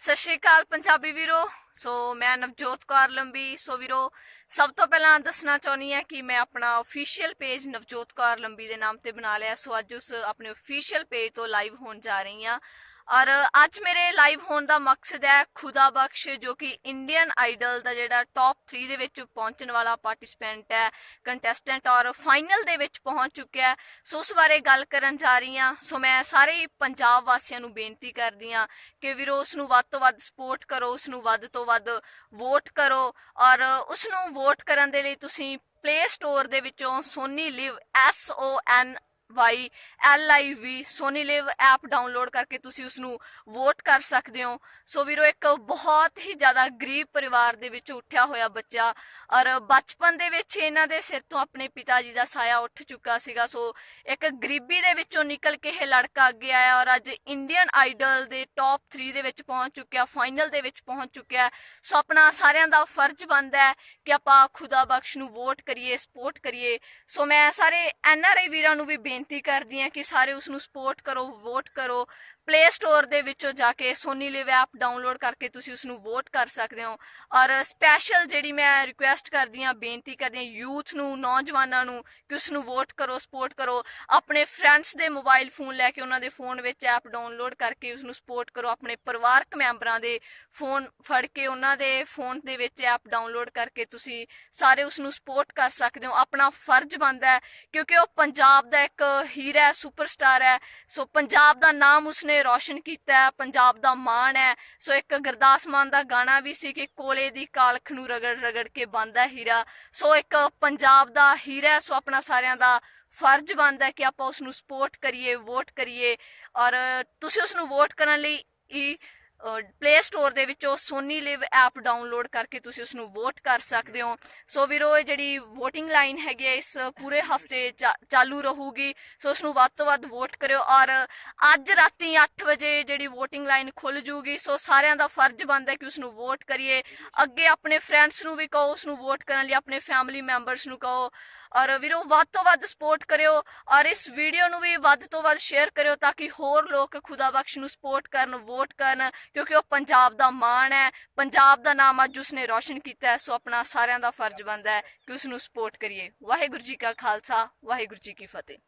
ਸਤਿ ਸ਼੍ਰੀ ਅਕਾਲ ਪੰਜਾਬੀ ਵੀਰੋ। ਸੋ ਮੈਂ ਨਵਜੋਤ ਕੌਰ ਲੰਬੀ। ਸੋ ਵੀਰੋ, ਸਭ ਤੋਂ ਪਹਿਲਾਂ ਦੱਸਣਾ ਚਾਹੁੰਦੀ ਹਾਂ ਕਿ ਮੈਂ ਆਪਣਾ ਅਫੀਸ਼ੀਅਲ ਪੇਜ ਨਵਜੋਤ ਕੌਰ ਲੰਬੀ ਦੇ ਨਾਮ ਤੇ ਬਣਾ ਲਿਆ। ਸੋ ਅੱਜ ਉਸ ਆਪਣੇ ਅਫੀਸ਼ੀਅਲ ਪੇਜ ਤੋਂ ਲਾਈਵ ਹੋਣ ਜਾ ਰਹੀ ਹਾਂ। ਔਰ ਅੱਜ ਮੇਰੇ ਲਾਈਵ ਹੋਣ ਦਾ ਮਕਸਦ ਹੈ ਖੁਦਾ ਬਖਸ਼, ਜੋ ਕਿ ਇੰਡੀਅਨ ਆਈਡਲ ਦਾ ਜਿਹੜਾ ਟੌਪ 3 ਦੇ ਵਿੱਚ ਪਹੁੰਚਣ ਵਾਲਾ ਪਾਰਟਿਸਪੈਂਟ ਹੈ ਕੰਟੈਸਟੈਂਟ ਔਰ ਫਾਈਨਲ ਦੇ ਵਿੱਚ ਪਹੁੰਚ ਚੁੱਕਿਆ ਹੈ। ਸੋ ਉਸ ਬਾਰੇ ਗੱਲ ਕਰਨ ਜਾ ਰਹੀ ਹਾਂ। ਸੋ ਮੈਂ ਸਾਰੇ ਹੀ ਪੰਜਾਬ ਵਾਸੀਆਂ ਨੂੰ ਬੇਨਤੀ ਕਰਦੀ ਹਾਂ ਕਿ ਵੀਰੋ, ਉਸ ਨੂੰ ਵੱਧ ਤੋਂ ਵੱਧ ਸਪੋਰਟ ਕਰੋ, ਉਸ ਨੂੰ ਵੱਧ ਤੋਂ ਵੱਧ ਵੋਟ ਕਰੋ ਔਰ ਉਸ ਨੂੰ ਵੋਟ ਕਰਨ ਦੇ ਲਈ ਤੁਸੀਂ ਪਲੇ ਸਟੋਰ ਦੇ ਵਿੱਚੋਂ Sony Liv S O N Y L I V Sony Liv app download ਕਰਕੇ ਤੁਸੀਂ ਉਸ ਨੂੰ ਵੋਟ ਕਰ ਸਕਦੇ ਹੋ। ਸੋ ਵੀਰੋ, ਇੱਕ ਬਹੁਤ ਹੀ ਜ਼ਿਆਦਾ ਗਰੀਬ ਪਰਿਵਾਰ ਦੇ ਵਿੱਚ ਉੱਠਿਆ ਹੋਇਆ ਬੱਚਾ ਔਰ ਬਚਪਨ ਦੇ ਵਿੱਚ ਇਹਨਾਂ ਦੇ ਸਿਰ ਤੋਂ ਆਪਣੇ ਪਿਤਾ ਜੀ ਦਾ ਸਾਇਆ ਉੱਠ ਚੁੱਕਾ ਸੀਗਾ। ਸੋ ਇੱਕ ਗਰੀਬੀ ਦੇ ਵਿੱਚੋਂ ਨਿਕਲ ਕੇ ਇਹ ਲੜਕਾ ਅੱਗੇ ਆਇਆ ਔਰ ਅੱਜ ਇੰਡੀਅਨ ਆਈਡਲ ਦੇ ਟੌਪ 3 ਦੇ ਵਿੱਚ ਪਹੁੰਚ ਚੁੱਕਿਆ ਫਾਈਨਲ ਦੇ ਵਿੱਚ ਪਹੁੰਚ ਚੁੱਕਿਆ। ਸੋ ਆਪਣਾ ਸਾਰਿਆਂ ਦਾ ਫਰਜ਼ ਬਣਦਾ ਹੈ ਕਿ ਆਪਾਂ ਖੁਦਾ ਬਖਸ਼ ਨੂੰ ਵੋਟ ਕਰੀਏ, ਸਪੋਰਟ ਕਰੀਏ। ਸੋ ਮੈਂ ਸਾਰੇ ਐਨ ਆਰ ਆਈ ਵੀਰਾਂ ਨੂੰ ਵੀ ਬੇਨਤੀ ਕਰਦੀ ਹਾਂ ਕਿ ਸਾਰੇ ਉਸ ਨੂੰ ਸਪੋਰਟ ਕਰੋ ਵੋਟ ਕਰੋ। ਪਲੇ ਸਟੋਰ ਦੇ ਵਿੱਚੋਂ ਜਾ ਕੇ ਸੋਨੀ ਲਿਵ ਐਪ ਡਾਊਨਲੋਡ ਕਰਕੇ ਤੁਸੀਂ ਉਸ ਨੂੰ ਵੋਟ ਕਰ ਸਕਦੇ ਹੋ। ਔਰ ਸਪੈਸ਼ਲ ਜਿਹੜੀ ਮੈਂ ਰਿਕੁਐਸਟ ਕਰਦੀ ਹਾਂ, ਬੇਨਤੀ ਕਰਦੀ ਹਾਂ ਯੂਥ ਨੂੰ, ਨੌਜਵਾਨਾਂ ਨੂੰ ਕਿ ਉਸ ਨੂੰ ਵੋਟ ਕਰੋ ਸਪੋਰਟ ਕਰੋ। ਆਪਣੇ ਫਰੈਂਡਸ ਦੇ ਮੋਬਾਈਲ ਫੋਨ ਲੈ ਕੇ ਉਹਨਾਂ ਦੇ ਫੋਨ ਵਿੱਚ ਐਪ ਡਾਊਨਲੋਡ ਕਰਕੇ ਉਸ ਨੂੰ ਸਪੋਰਟ ਕਰੋ। ਆਪਣੇ ਪਰਿਵਾਰਕ ਮੈਂਬਰਾਂ ਦੇ ਫੋਨ ਫੜ ਕੇ ਉਹਨਾਂ ਦੇ ਫੋਨ ਦੇ ਵਿੱਚ ਐਪ ਡਾਊਨਲੋਡ ਕਰਕੇ ਤੁਸੀਂ ਸਾਰੇ ਉਸ ਨੂੰ ਸਪੋਰਟ ਕਰ ਸਕਦੇ ਹੋ। ਆਪਣਾ ਫਰਜ਼ ਬਣਦਾ ਹੈ, ਕਿਉਂਕਿ ਉਹ ਪੰਜਾਬ ਦਾ ਇੱਕ ਹੀਰਾ ਹੈ ਸੁਪਰਸਟਾਰ ਹੈ। ਸੋ ਪੰਜਾਬ ਦਾ ਨਾਮ ਉਸਨੇ ਰੌਸ਼ਨ ਕੀਤਾ ਹੈ, ਪੰਜਾਬ ਦਾ ਮਾਣ ਹੈ। ਸੋ ਇੱਕ ਗੁਰਦਾਸ ਮਾਨ ਦਾ ਗਾਣਾ ਵੀ ਸੀ ਕਿ ਕੋਲੇ ਦੀ ਕਾਲਖ ਨੂੰ ਰਗੜ ਰਗੜ ਕੇ ਬੰਦਾ ਹੀਰਾ। ਸੋ ਇੱਕ ਪੰਜਾਬ ਦਾ ਹੀਰਾ ਸੋ ਆਪਣਾ ਸਾਰਿਆਂ ਦਾ ਫਰਜ਼ ਬਣਦਾ ਕਿ ਆਪਾਂ ਉਸ ਨੂੰ ਸਪੋਰਟ ਕਰੀਏ ਵੋਟ ਕਰੀਏ। ਔਰ ਤੁਸੀਂ ਉਸ ਨੂੰ ਵੋਟ ਕਰਨ ਲਈ ਪਲੇ ਸਟੋਰ ਦੇ ਵਿੱਚੋਂ ਸੋਨੀ ਲਿਵ ਐਪ ਡਾਊਨਲੋਡ ਕਰਕੇ ਤੁਸੀਂ ਉਸ ਨੂੰ ਵੋਟ ਕਰ ਸਕਦੇ ਹੋ। ਸੋ ਵੀਰੋ, ਇਹ ਜਿਹੜੀ VOTING ਲਾਈਨ ਹੈਗੀ ਹੈ, ਇਸ ਪੂਰੇ ਹਫ਼ਤੇ ਚਾਲੂ ਰਹੂਗੀ। ਸੋ ਉਸ ਨੂੰ ਵੱਧ ਤੋਂ ਵੱਧ ਵੋਟ ਕਰਿਓ ਔਰ ਅੱਜ ਰਾਤੀ 8 ਵਜੇ ਜਿਹੜੀ VOTING ਲਾਈਨ ਖੁੱਲ ਜੂਗੀ। ਸੋ ਸਾਰਿਆਂ ਦਾ ਫਰਜ਼ ਬਣਦਾ ਕਿ ਉਸ ਨੂੰ ਵੋਟ ਕਰੀਏ। ਅੱਗੇ ਆਪਣੇ ਫਰੈਂਡਸ ਨੂੰ ਵੀ ਕਹੋ ਉਸ ਨੂੰ ਵੋਟ ਕਰਨ ਲਈ, ਆਪਣੇ ਫੈਮਿਲੀ ਮੈਂਬਰਸ ਨੂੰ ਕਹੋ। ਔਰ ਵੀਰੋ, ਵੱਧ ਤੋਂ ਵੱਧ ਸਪੋਰਟ ਕਰਿਓ ਔਰ ਇਸ ਵੀਡੀਓ ਨੂੰ ਵੀ ਵੱਧ ਤੋਂ ਵੱਧ ਸ਼ੇਅਰ ਕਰਿਓ ਤਾਂ ਕਿ ਹੋਰ ਲੋਕ ਖੁਦਾ ਬਖਸ਼ ਨੂੰ ਸਪੋਰਟ ਕਰਨ ਵੋਟ ਕਰਨ ਕਿਉਂਕਿ ਉਹ ਪੰਜਾਬ ਦਾ ਮਾਣ ਹੈ, ਪੰਜਾਬ ਦਾ ਨਾਮ ਅੱਜ ਉਸਨੇ ਰੌਸ਼ਨ ਕੀਤਾ ਹੈ, ਸੋ ਆਪਣਾ ਸਾਰਿਆਂ ਦਾ ਫਰਜ਼ ਬਣਦਾ ਹੈ ਕਿ ਉਸ ਨੂੰ ਸਪੋਰਟ ਕਰੀਏ। ਵਾਹਿਗੁਰੂ ਜੀ ਕਾ ਖਾਲਸਾ, ਵਾਹਿਗੁਰੂ ਜੀ ਕੀ ਫਤਿਹ।